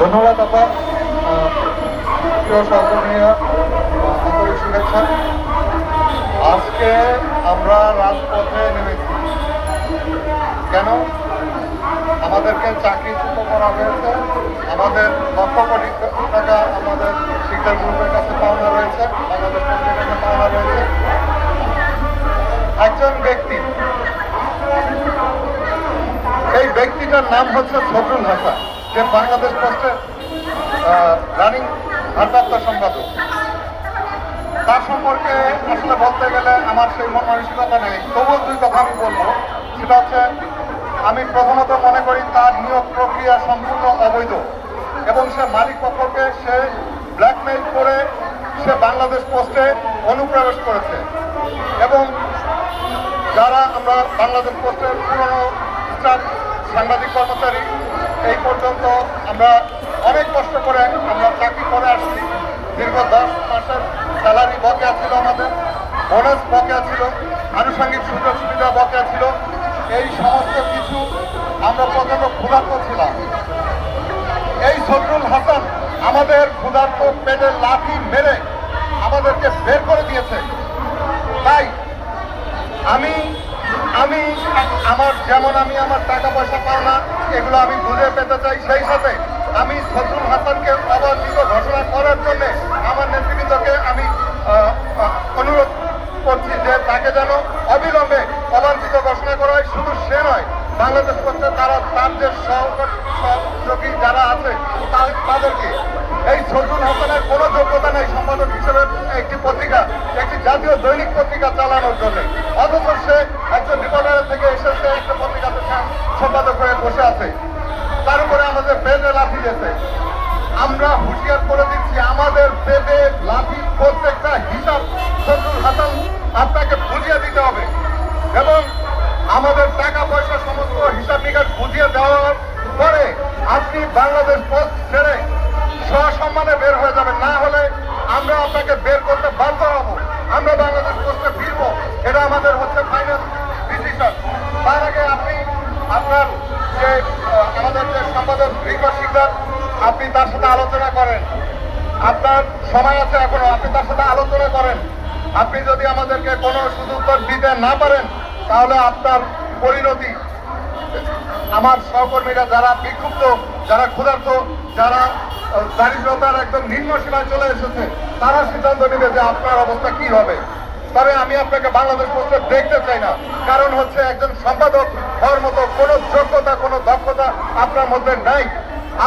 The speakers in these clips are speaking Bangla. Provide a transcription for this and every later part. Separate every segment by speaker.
Speaker 1: ধন্যবাদ আপা। প্রিয় সহকর্মীরা শুভেচ্ছা। আজকে আমরা রাজপথে নেমেছি। কেন? আমাদেরকে চাকরিচ্যুত করা হয়েছে। আমাদের লক্ষ কোটি টাকা আমাদের শিক্ষা গ্রুপের কাছে পাওনা রয়েছে। ব্যাংকের পাওনা রয়েছে। একজন ব্যক্তি, এই ব্যক্তিটার নাম হচ্ছে সফরুল হাসান। যে বাংলাদেশ পোস্টের রানিং ভারপ্রাপ্ত সম্পাদক। তার সম্পর্কে আসলে বলতে গেলে আমার সেই মন মানসিকতা নেই। তবুও দুই কথা আমি বলব। সেটা হচ্ছে, আমি প্রথমত মনে করি তার নিয়োগ প্রক্রিয়া সম্পূর্ণ অবৈধ এবং সে মালিক পক্ষকে সে ব্ল্যাকমেইল করে সে বাংলাদেশ পোস্টে অনুপ্রবেশ করেছে। এবং যারা আমরা বাংলাদেশ পোস্টের পুরনো সাংবাদিক কর্মচারী এই পর্যন্ত আমরা অনেক কষ্ট করে আমরা চাকরি করে আসছি। দীর্ঘ দশ মাসের স্যালারি বকেয়া ছিল আমাদের বোনাস বকেয়া ছিল, আনুষঙ্গিক সুযোগ সুবিধা বকেয়া ছিল। এই সমস্ত কিছু আমরা প্রচণ্ড ক্ষুধার্ত ছিলাম। এই সজরুল হাসান আমাদের ক্ষুধার্ত পেটে লাঠি মেরে আমাদেরকে বের করে দিয়েছে। তাই আমি আমি, আমার যেমন আমি আমার টাকা পয়সা পাও না, এগুলো আমি বুঝে পেতে চাই। সেই সাথে আমি সজরুল হাসানকে অবাঞ্ছিত ঘোষণা করার জন্য আমার নেতৃবৃন্দকে আমি অনুরোধ করছি যে তাকে যেন অবিলম্বে অবাঞ্ছিত ঘোষণা করা হয়। শুধু সে নয়, বাংলাদেশ করছে তারা তার যে সহযোগী যারা আছে তাদেরকে এই সজরুল হাসানের কোনো যোগ্যতা নেই সম্পাদক হিসেবে একটি পত্রিকা, একটি জাতীয় দৈনিক পত্রিকা চালানোর জন্য। অথচ সে দিয়েছে। আমরা হুঁশিয়ার করে দিচ্ছি, আমাদের পেটে লাঠি প্রত্যেকটা হিসাব সজরুল হাসান আপনাকে বুঝিয়ে দিতে হবে। এবং আমাদের টাকা পয়সা সমস্ত হিসাব নিকাশ বুঝিয়ে দেওয়ার পরে আপনি বাংলাদেশ পোস্ট ছেড়ে সসম্মানে বের হয়ে যাবেন। না হলে আমরা আপনাকে বের করতে বাধ্য হব। আমরা শিকদার আপনি তার সাথে আলোচনা করেন। আপনার সময় আছে এখনও, আপনি তার সাথে আলোচনা করেন। আপনি যদি আমাদেরকে কোনো সুযোগ দিতে না পারেন, তাহলে আপনার পরিণতি। আমার সহকর্মীরা যারা বিক্ষুব্ধ, যারা ক্ষুধার্ত, যারা দারিদ্রতার একদম নিম্ন সীমায় চলে এসেছে, তারা সিদ্ধান্ত নেবে যে আপনার অবস্থা কি হবে। তবে আমি আপনাকে বাংলাদেশ পোস্টে দেখতে চাই না। কারণ হচ্ছে একজন সম্পাদক হওয়ার মতো কোনো দক্ষতা আপনার মধ্যে নাই।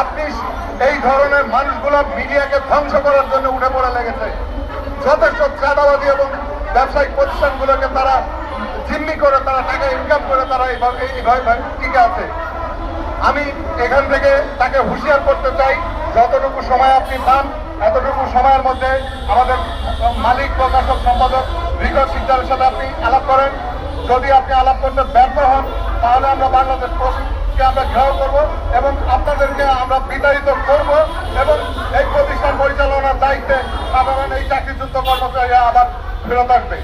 Speaker 1: আপনি এই ধরনের মানুষগুলো মিডিয়াকে ধ্বংস করার জন্য উঠে পড়ে লেগেছে। যথেষ্ট চাঁদাবাদী এবং ব্যবসায়িক প্রতিষ্ঠানগুলোকে তারা জিম্মি করে, তারা টাকা ইনকাম করে, তারা এইভাবে এইভাবে টিকে আছে। আমি এখান থেকে তাকে হুঁশিয়ার করতে চাই, যতটুকু সময় আপনি পান, এতটুকু সময়ের মধ্যে আমাদের মালিক, প্রকাশক, সম্পাদক রিকর সিকদারের সাথে আপনি আলাপ করেন। যদি আপনি আলাপ করতে ব্যর্থ হন, তাহলে আমরা বাংলাদেশ পোস্টকে আমরা ঘেরাও করব এবং আপনাদেরকে আমরা বিতাড়িত করব এবং এই প্রতিষ্ঠান পরিচালনার দায়িত্বে সাধারণ এই চাকরিযুক্ত কর্মচারীরা আবার ফেরত আসবে।